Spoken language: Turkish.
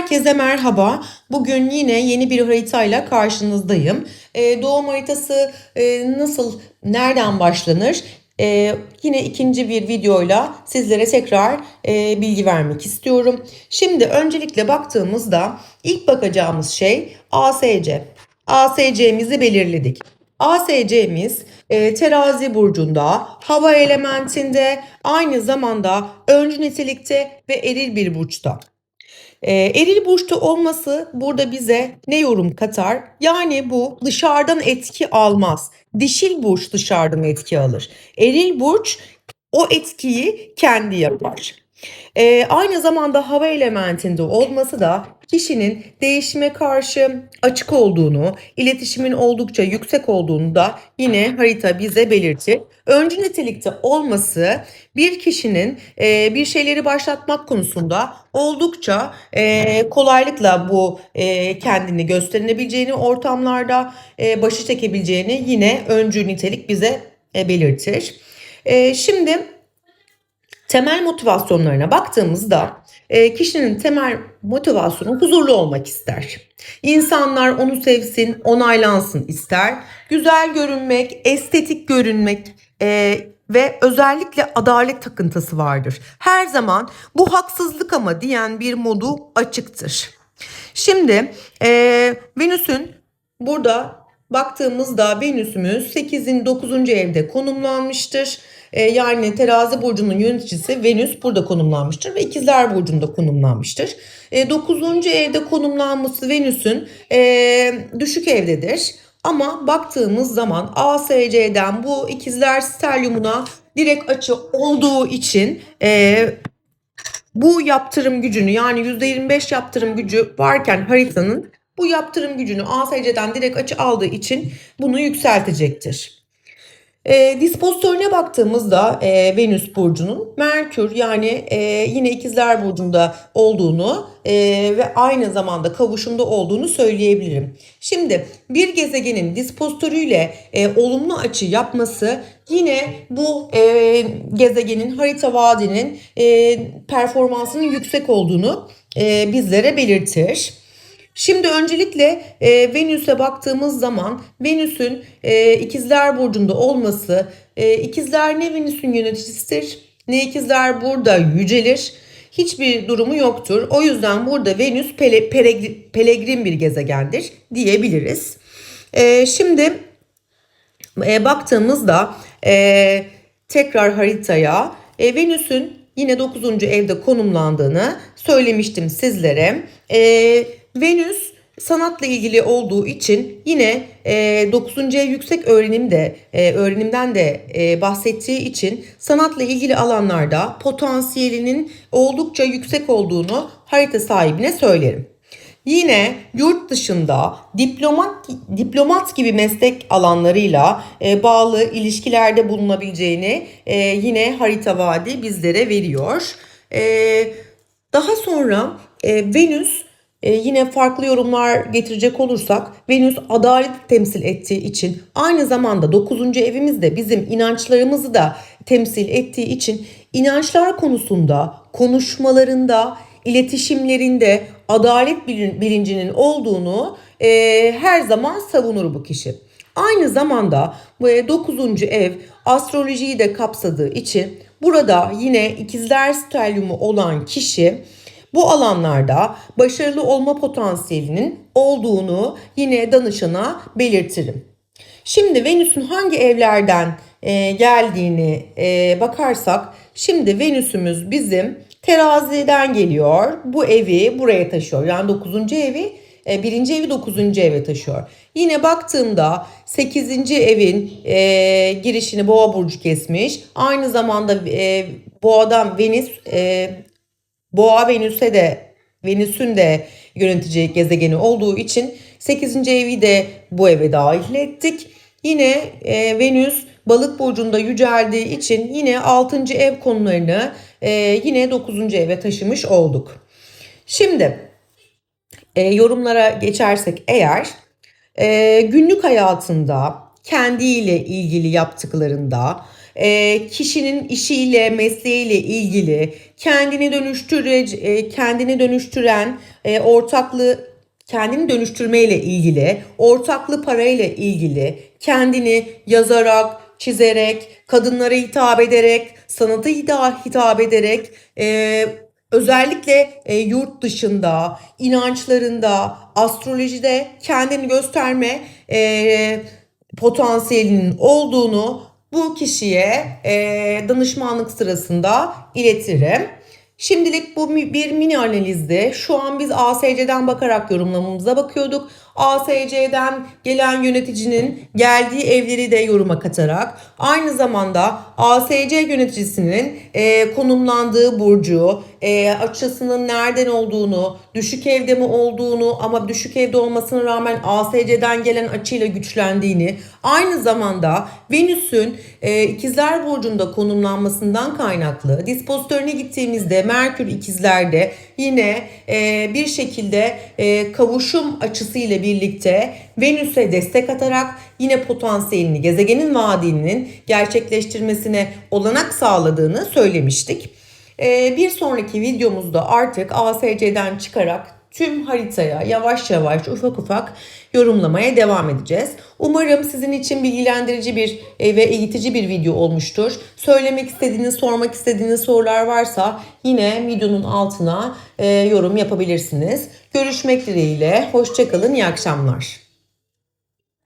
Herkese merhaba. Bugün yine yeni bir haritayla karşınızdayım. Ee, doğum haritası e, nasıl, nereden başlanır? Ee, yine ikinci bir videoyla sizlere tekrar e, bilgi vermek istiyorum. Şimdi öncelikle baktığımızda ilk bakacağımız şey ASC. ASC'mizi belirledik. ASC'miz e, terazi burcunda, hava elementinde, aynı zamanda öncü nitelikte ve eril bir burçta. E, eril burçta olması burada bize ne yorum katar? Yani bu dışarıdan etki almaz. Dişil burç dışarıdan etki alır. Eril burç o etkiyi kendi yapar. E, aynı zamanda hava elementinde olması da kişinin değişime karşı açık olduğunu, iletişimin oldukça yüksek olduğunu da yine harita bize belirtir. Öncü nitelikte olması bir kişinin e, bir şeyleri başlatmak konusunda oldukça e, kolaylıkla bu e, kendini gösterebileceğini ortamlarda e, başı çekebileceğini yine öncü nitelik bize e, belirtir. E, şimdi temel motivasyonlarına baktığımızda e, kişinin temel motivasyonu huzurlu olmak ister. İnsanlar onu sevsin, onaylansın ister. Güzel görünmek, estetik görünmek e, ve özellikle adalet takıntısı vardır. Her zaman bu haksızlık ama diyen bir modu açıktır. Şimdi e, Venüs'ün burada baktığımızda Venüs'ümüz 8'in 9. evde konumlanmıştır. E, yani terazi burcunun yöneticisi Venüs burada konumlanmıştır ve ikizler burcunda konumlanmıştır. E, 9. evde konumlanması Venüs'ün e, düşük evdedir. Ama baktığımız zaman ASC'den bu ikizler stelyumuna direkt açı olduğu için e, bu yaptırım gücünü yani %25 yaptırım gücü varken haritanın bu yaptırım gücünü ASC'den direkt açı aldığı için bunu yükseltecektir. E, dispozitörüne baktığımızda e, Venüs burcunun Merkür yani e, yine ikizler burcunda olduğunu e, ve aynı zamanda kavuşumda olduğunu söyleyebilirim. Şimdi bir gezegenin dispozitörüyle e, olumlu açı yapması yine bu e, gezegenin harita vadinin e, performansının yüksek olduğunu e, bizlere belirtir. Şimdi öncelikle e, Venüs'e baktığımız zaman Venüs'ün e, ikizler burcunda olması, e, ikizler ne Venüs'ün yöneticisidir ne ikizler burada yücelir. Hiçbir durumu yoktur. O yüzden burada Venüs pele, peregrin, pelegrin bir gezegendir diyebiliriz. E, şimdi e, baktığımızda e, tekrar haritaya e, Venüs'ün yine 9. evde konumlandığını söylemiştim sizlere. E, Venüs sanatla ilgili olduğu için yine e, 9. ev yüksek öğrenimde e, öğrenimden de e, bahsettiği için sanatla ilgili alanlarda potansiyelinin oldukça yüksek olduğunu harita sahibine söylerim. Yine yurt dışında diplomat diplomat gibi meslek alanlarıyla e, bağlı ilişkilerde bulunabileceğini e, yine harita vadi bizlere veriyor. E, daha sonra e, Venüs ee, yine farklı yorumlar getirecek olursak Venüs adalet temsil ettiği için aynı zamanda 9. evimizde bizim inançlarımızı da temsil ettiği için inançlar konusunda, konuşmalarında, iletişimlerinde adalet bilincinin olduğunu e, her zaman savunur bu kişi. Aynı zamanda bu 9. ev astrolojiyi de kapsadığı için burada yine ikizler stelyumu olan kişi bu alanlarda başarılı olma potansiyelinin olduğunu yine danışana belirtirim. Şimdi Venüs'ün hangi evlerden e, geldiğini e, bakarsak şimdi Venüs'ümüz bizim teraziden geliyor. Bu evi buraya taşıyor. Yani 9. evi e, birinci evi 9. eve taşıyor. Yine baktığımda 8. evin e, girişini boğa burcu kesmiş. Aynı zamanda e, boğadan Venüs e, Boğa Venüs'e de Venüs'ün de yönetici gezegeni olduğu için 8. evi de bu eve dahil ettik. Yine e, Venüs balık burcunda yüceldiği için yine 6. ev konularını e, yine 9. eve taşımış olduk. Şimdi e, yorumlara geçersek eğer e, günlük hayatında kendiyle ilgili yaptıklarında e, kişinin işiyle, mesleğiyle ilgili kendini dönüştürece, e, kendini dönüştüren e, ortaklığı kendini dönüştürmeyle ilgili, ortaklı parayla ilgili, kendini yazarak, çizerek, kadınlara hitap ederek, sanata hita- hitap ederek, e, özellikle e, yurt dışında, inançlarında, astrolojide kendini gösterme e, potansiyelinin olduğunu bu kişiye e, danışmanlık sırasında iletirim. Şimdilik bu bir mini analizdi. Şu an biz ASC'den bakarak yorumlamamıza bakıyorduk. ASC'den gelen yöneticinin geldiği evleri de yoruma katarak aynı zamanda ASC yöneticisinin e, konumlandığı burcu, e, açısının nereden olduğunu, düşük evde mi olduğunu ama düşük evde olmasına rağmen ASC'den gelen açıyla güçlendiğini, aynı zamanda Venüs'ün e, ikizler burcunda konumlanmasından kaynaklı dispozitörüne gittiğimizde Merkür ikizlerde yine e, bir şekilde e, kavuşum açısıyla birlikte Venüs'e destek atarak yine potansiyelini gezegenin vaadinin gerçekleştirmesine olanak sağladığını söylemiştik. Ee, bir sonraki videomuzda artık ASC'den çıkarak tüm haritaya yavaş yavaş ufak ufak yorumlamaya devam edeceğiz. Umarım sizin için bilgilendirici bir e, ve eğitici bir video olmuştur. Söylemek istediğiniz, sormak istediğiniz sorular varsa yine videonun altına e, yorum yapabilirsiniz. Görüşmek dileğiyle. Hoşçakalın, iyi akşamlar.